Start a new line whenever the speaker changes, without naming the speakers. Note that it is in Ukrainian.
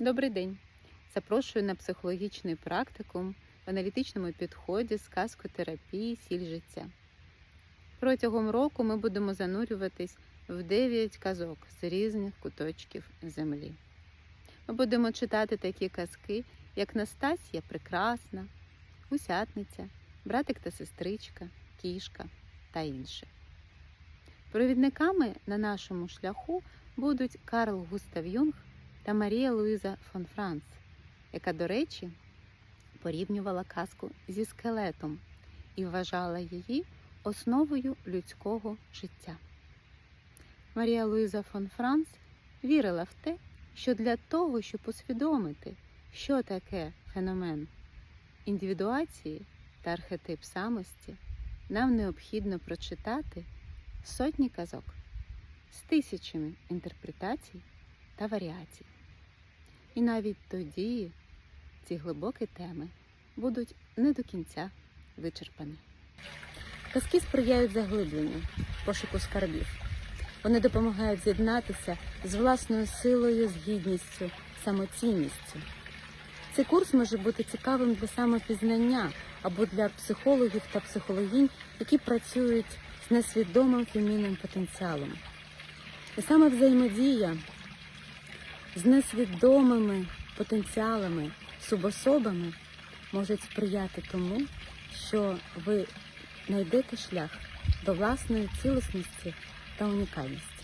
Добрий день! Запрошую на психологічний практикум в аналітичному підході з казкотерапії сіль життя. Протягом року ми будемо занурюватись в 9 казок з різних куточків землі. Ми будемо читати такі казки, як Настасія Прекрасна, Усятниця, Братик та сестричка, Кішка та інше. Провідниками на нашому шляху будуть Карл Густав Юнг та Марія Луїза фон Франц, яка, до речі, порівнювала казку зі скелетом і вважала її основою людського життя. Марія Луїза фон Франц вірила в те, що для того, щоб усвідомити, що таке феномен індивідуації та архетип самості, нам необхідно прочитати сотні казок з тисячами інтерпретацій та варіацій. І навіть тоді ці глибокі теми будуть не до кінця вичерпані. Казки сприяють заглибленню, пошуку скарбів. Вони допомагають з'єднатися з власною силою, з гідністю, самоцінністю. Цей курс може бути цікавим для самопізнання або для психологів та психологінь, які працюють з несвідомим фемінним потенціалом. І саме взаємодія з несвідомими потенціалами, субособами можуть сприяти тому, що ви знайдете шлях до власної цілісності та унікальності.